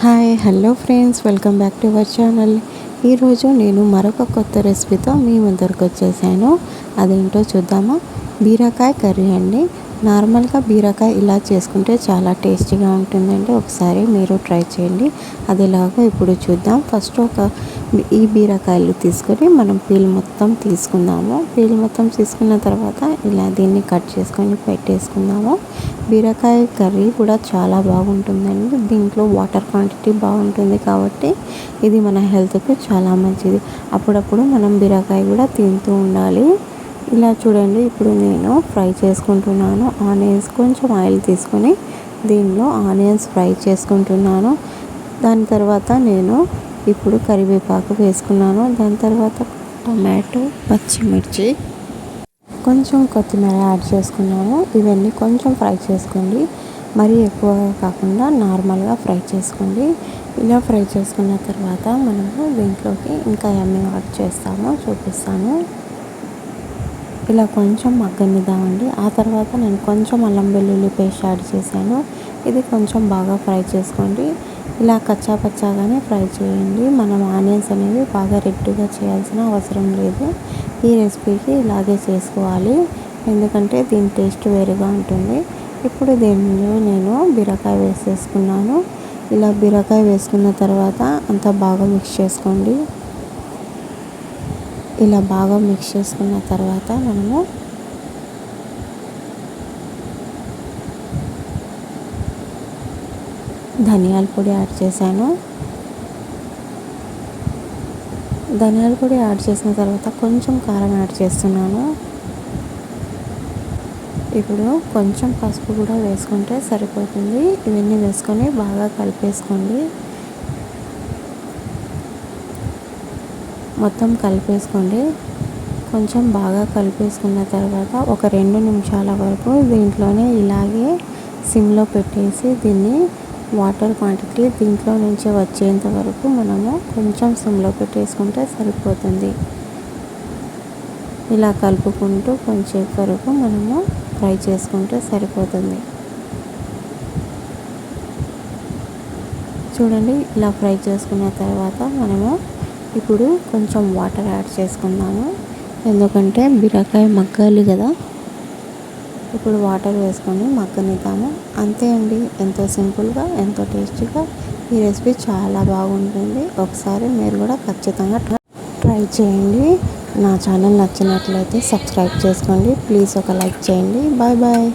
Hi hello friends welcome back to our channel. ఈరోజు నేను మరొక కొత్త రెసిపీతో మీ ముందరకు వచ్చేసాను. అదేంటో చూద్దామా? బీరకాయ కర్రీ అండి. నార్మల్గా బీరకాయ ఇలా చేసుకుంటే చాలా టేస్టీగా ఉంటుందండి. ఒకసారి మీరు ట్రై చేయండి. అది ఎలాగో ఇప్పుడు చూద్దాం. ఫస్ట్ ఒక ఈ బీరకాయలు తీసుకొని మనం పీల్ మొత్తం తీసుకుందాము. పీల్ మొత్తం తీసుకున్న తర్వాత ఇలా దీన్ని కట్ చేసుకొని పెట్టేసుకుందాము. బీరకాయ కర్రీ కూడా చాలా బాగుంటుందండి. దీంట్లో వాటర్ క్వాంటిటీ బాగుంటుంది కాబట్టి ఇది మన హెల్త్కి చాలా మంచిది. అప్పుడప్పుడు మనం బీరకాయ కూడా తింటూ ఉండాలి. ఇలా చూడండి ఇప్పుడు నేను ఫ్రై చేసుకుంటున్నాను. ఆనియన్స్ కొంచెం ఆయిల్ తీసుకొని దీనిలో ఆనియన్స్ ఫ్రై చేసుకుంటున్నాను. దాని తర్వాత నేను ఇప్పుడు కరివేపాకు వేసుకున్నాను. దాని తర్వాత టమాటో పచ్చిమిర్చి కొంచెం కొత్తిమీర యాడ్ చేసుకున్నాను. ఇవన్నీ కొంచెం ఫ్రై చేసుకోండి. మరీ ఎక్కువ కాకుండా నార్మల్గా ఫ్రై చేసుకోండి. ఇలా ఫ్రై చేసుకున్న తర్వాత మనము దీంట్లోకి ఇంకా ఏమేమి యాడ్ చేస్తామో చూపిస్తాను. ఇలా కొంచెం మగ్గనిద్దామండి. ఆ తర్వాత నేను కొంచెం అల్లం వెల్లుల్లి పేస్ట్ యాడ్ చేశాను. ఇది కొంచెం బాగా ఫ్రై చేసుకోండి. ఇలా కచ్చా పచ్చాగానే ఫ్రై చేయండి. మనం ఆనియన్స్ అనేవి బాగా రెడ్గా చేయాల్సిన అవసరం లేదు. ఈ రెసిపీకి ఇలాగే చేసుకోవాలి. ఎందుకంటే దీని టేస్ట్ వేరుగా ఉంటుంది. ఇప్పుడు దీనిలో నేను బీరకాయ వేసేసుకున్నాను. ఇలా బీరకాయ వేసుకున్న తర్వాత అంతా బాగా మిక్స్ చేసుకోండి. ఇలా బాగా మిక్స్ చేసుకున్న తర్వాత మనము ధనియాల పొడి యాడ్ చేశాను. ధనియాల పొడి యాడ్ చేసిన తర్వాత కొంచెం కారం యాడ్ చేస్తున్నాను. ఇప్పుడు కొంచెం పసుపు కూడా వేసుకుంటే సరిపోతుంది. ఇవన్నీ వేసుకొని బాగా కలిపేసుకోండి. మొత్తం కలిపేసుకోండి. కొంచెం బాగా కలిపేసుకున్న తర్వాత ఒక రెండు నిమిషాల వరకు దీంట్లోనే ఇలాగే సిమ్లో పెట్టేసి దీన్ని వాటర్ క్వాంటిటీ దీంట్లో నుంచి వచ్చేంత వరకు మనము కొంచెం సిమ్లో పెట్టేసుకుంటే సరిపోతుంది. ఇలా కలుపుకుంటూ కొంచెం వరకు మనము ఫ్రై చేసుకుంటే సరిపోతుంది. చూడండి ఇలా ఫ్రై చేసుకున్న తర్వాత మనము ఇప్పుడు కొంచెం వాటర్ యాడ్ చేసుకుందాము. ఎందుకంటే బీరకాయ మగ్గాలి కదా. ఇప్పుడు వాటర్ వేసుకొని మగ్గనిద్దాము. అంతే అండి. ఎంతో సింపుల్గా ఎంతో టేస్టీగా ఈ రెసిపీ చాలా బాగుంటుంది. ఒకసారి మీరు కూడా ఖచ్చితంగా ట్రై చేయండి. నా ఛానల్ నచ్చినట్లయితే సబ్స్క్రైబ్ చేసుకోండి. ప్లీజ్ ఒక లైక్ చేయండి. Bye bye.